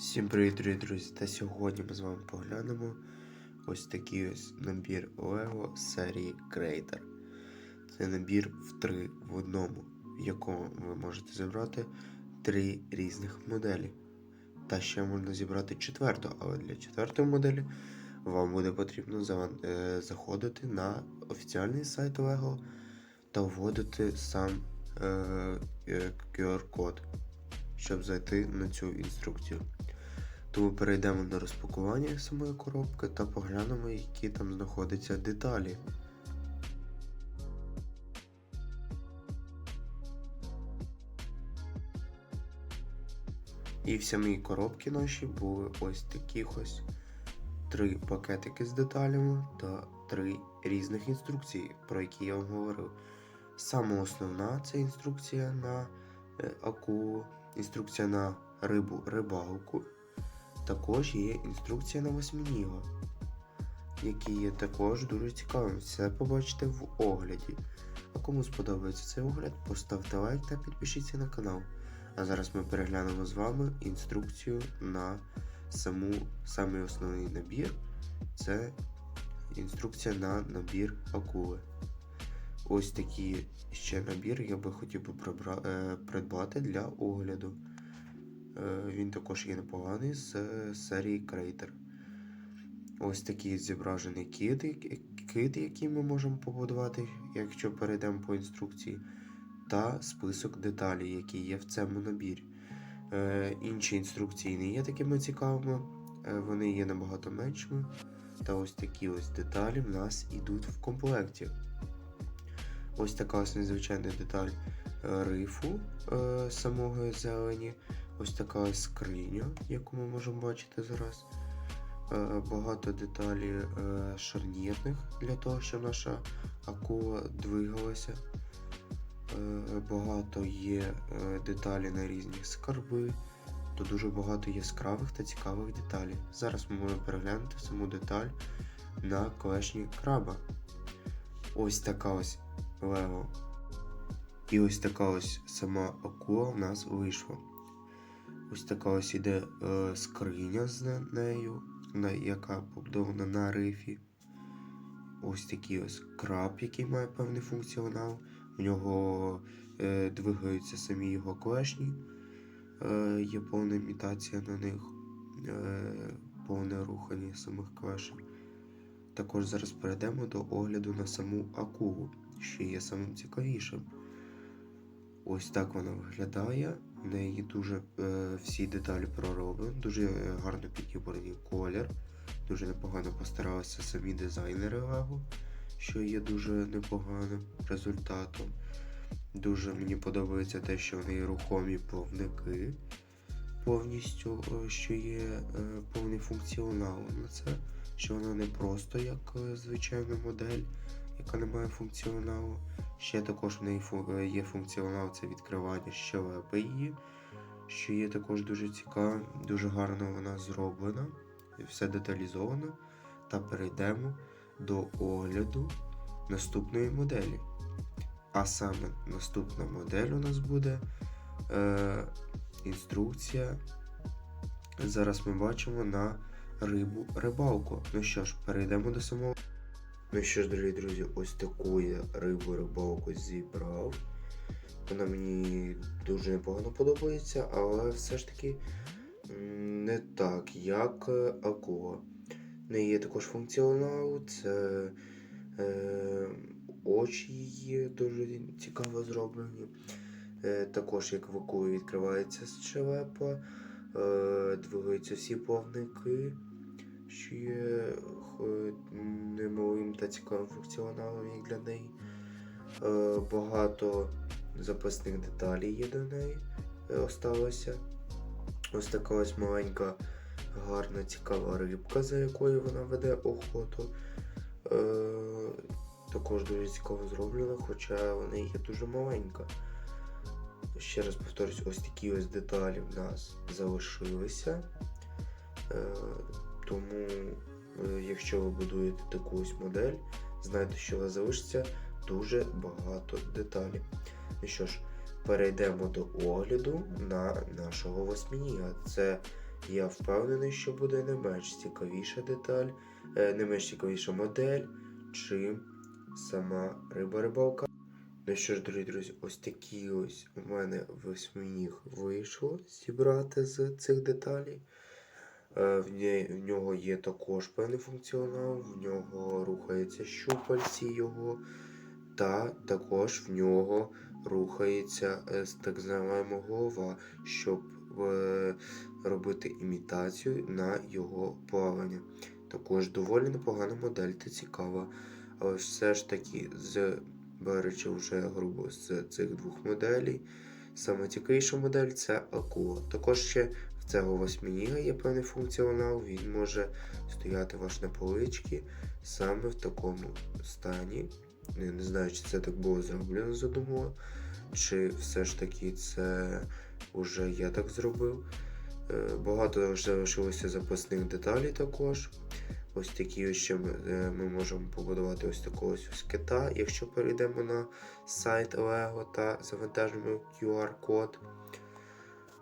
Всім привіт, дорогі друзі! Та сьогодні ми з вами поглянемо ось такий ось набір Lego серії Creator. Це набір в три в одному, в якому ви можете зібрати три різних моделі. Та ще можна зібрати четверту, але для четвертої моделі вам буде потрібно е, заходити на офіціальний сайт Lego та вводити сам е, е, QR-код, щоб зайти на цю інструкцію. Тому перейдемо на розпакування самої коробки та поглянемо, які там знаходяться деталі. І в самій коробці нашій були ось такі ось три пакетики з деталями та три різних інструкції, про які я вам говорив. Саме основна це інструкція на е, акулу, інструкція на рибу рибалку. Також є інструкція на восьминіга, які є також дуже цікавим. Все побачите в огляді. А кому сподобається цей огляд, поставте лайк та підпишіться на канал. А зараз ми переглянемо з вами інструкцію на саму, самий основний набір. Це інструкція на набір акули. Ось такий ще набір я би хотів би е, придбати для огляду. Е, Він також є непоганий з е, серії Creator. Ось такий зображений кит, кит, який ми можемо побудувати, якщо перейдемо по інструкції, та список деталей, які є в цьому набірі. Е, Інші інструкції не є такими цікавими, е, вони є набагато меншими. Та ось такі ось деталі в нас йдуть в комплекті. Ось така ось незвичайна деталь е, рифу е, самого зелені. Ось така ось скриня, яку ми можемо бачити зараз. Е, Багато деталей е, шарнірних для того, щоб наша акула двигалася. Е, Багато є деталі на різні скарби. То дуже багато яскравих та цікавих деталей. Зараз ми можемо переглянути саму деталь на клешні краба. Ось така ось лево. І ось така ось сама акула в нас вийшла. Ось така ось іде е, скриня з нею, на, яка побудована на рифі. Ось такий ось краб, який має певний функціонал. У нього е, двигаються самі його клешні. Е, є повна імітація на них, е, повне рухання самих клешень. Також зараз перейдемо до огляду на саму акулу, що є самим цікавішим. Ось так вона виглядає. В неї дуже е, всі деталі пророблені, дуже е, гарно підібраний колір. Дуже непогано постаралися самі дизайнери Лего, що є дуже непоганим результатом. Дуже мені подобається те, що в неї рухомі плавники повністю, е, що є е, повний функціонал на це, що вона не просто як е, звичайна модель, яка не має функціоналу. Ще також в неї е, є функціонал це відкривання щелепи її, що є також дуже цікавим, дуже гарно вона зроблена, все деталізовано. Та перейдемо до огляду наступної моделі. А саме наступна модель у нас буде е, інструкція. Зараз ми бачимо на рибу рибалку. Ну що ж, перейдемо до самого. Ну що ж, дорогі друзі, ось таку я рибу рибалку зібрав. Вона мені дуже непогано подобається, але все ж таки не так, як е, акула. В неї є також функціонал, це е, очі її дуже цікаво зроблені. Е, також як в акулі відкривається щелепа, е, двигаються всі плавники, що є х- немалим та цікавим функціоналом як для неї. Е, багато запасних деталей є до неї е, осталося. Ось така ось маленька, гарна, цікава рибка, за якою вона веде охоту. Е, також дуже цікаво зроблена, хоча вона є дуже маленька. Ще раз повторюсь, ось такі ось деталі в нас залишилися. Тому, е, якщо ви будуєте таку ось модель, знайте, що у вас залишиться дуже багато деталей. Ну що ж, перейдемо до огляду на нашого восьминіга. Це я впевнений, що буде не менш цікавіша деталь, е, не менш цікавіша модель, чим сама риба рибалка. Ну що ж, дорогі друзі, ось такі ось у мене восьминіг вийшло зібрати з цих деталей. Е, В, нього є також певний функціонал, в нього рухаються щупальці його, та також в нього рухається е, так звана голова, щоб е, робити імітацію на його плавання. Також доволі непогана модель та цікава. Але все ж таки, з беручи вже грубо з цих двох моделей, саме цікавіша модель це акула. Також ще цього восьминіга є певний функціонал, він може стояти ваш на поличці саме в такому стані. Я не знаю, чи це так було зроблено задумано, чи все ж таки це вже я так зробив. Е, Багато залишилося запасних деталей також. Ось такі ще ми, можемо побудувати ось такого ось кита, якщо перейдемо на сайт Lego та завантажимо QR-код.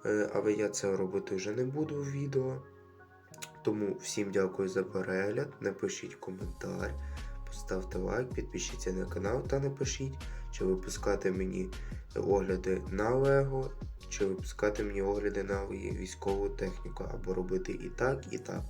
Е, Але я це робити вже не буду в відео. Тому всім дякую за перегляд. Напишіть коментар, поставте лайк, підпишіться на канал та напишіть, чи випускати мені огляди на Лего, чи випускати мені огляди на військову техніку, або робити і так, і так.